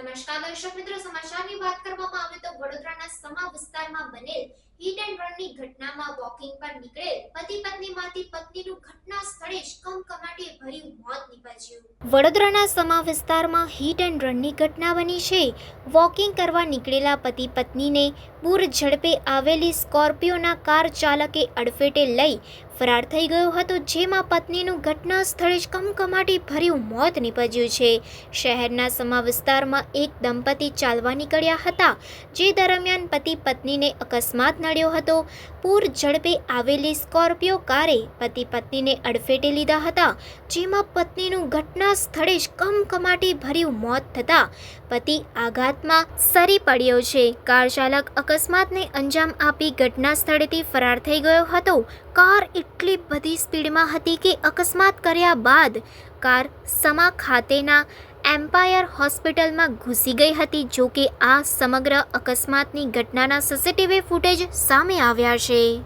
નમસ્કાર, દર્શક મિત્રો, સમાચારની વાત કરવામાં આવે તો વડોદરાના સમા વિસ્તારમાં બનેલ હિટ એન્ડ રનની ઘટનામાં વોકિંગ પર નીકળેલ પતિ પત્નીમાંથી પત્નીનું ઘટના સ્થળે જ કમકમાટી ભર્યું મોત નીપજ્યું. વડોદરાના સમા વિસ્તારમાં હિટ એન્ડ રનની ઘટના બની છે. વોકિંગ કરવા નીકળેલા પતિ પત્નીને પૂર ઝડપે આવેલી સ્કોર્પિયોના કાર ચાલકે અડફેટે લઈ ફરાર થઈ ગયો હતો, જેમાં પત્નીનું ઘટના સ્થળે જ કમકમાટી ભર્યું મોત નીપજ્યું છે. શહેરના સમા વિસ્તારમાં એક દંપતી ચાલવા નીકળ્યા હતા, જે દરમિયાન પતિ પત્નીને અકસ્માત નડ્યો હતો. પૂર ઝડપે આવેલી સ્કોર્પિયો કારે પતિ પત્નીને અડફેટે લીધા હતા, જેમાં પત્નીનું ઘટના સ્થળે જ કમકમાટી ભર્યું મોત થતાં પતિ આઘાતમાં સરી પડ્યો છે. કાર ચાલક અકસ્માતને અંજામ આપી ઘટના સ્થળેથી ફરાર થઈ ગયો હતો. કાર એટલી બધી સ્પીડમાં હતી કે અકસ્માત કર્યા બાદ કાર સમા ખાતેના એમ્પાયર હોસ્પિટલમાં ઘૂસી ગઈ હતી, જો કે આ સમગ્ર અકસ્માતની ઘટનાના સીસીટીવી ફૂટેજ સામે આવ્યા છે.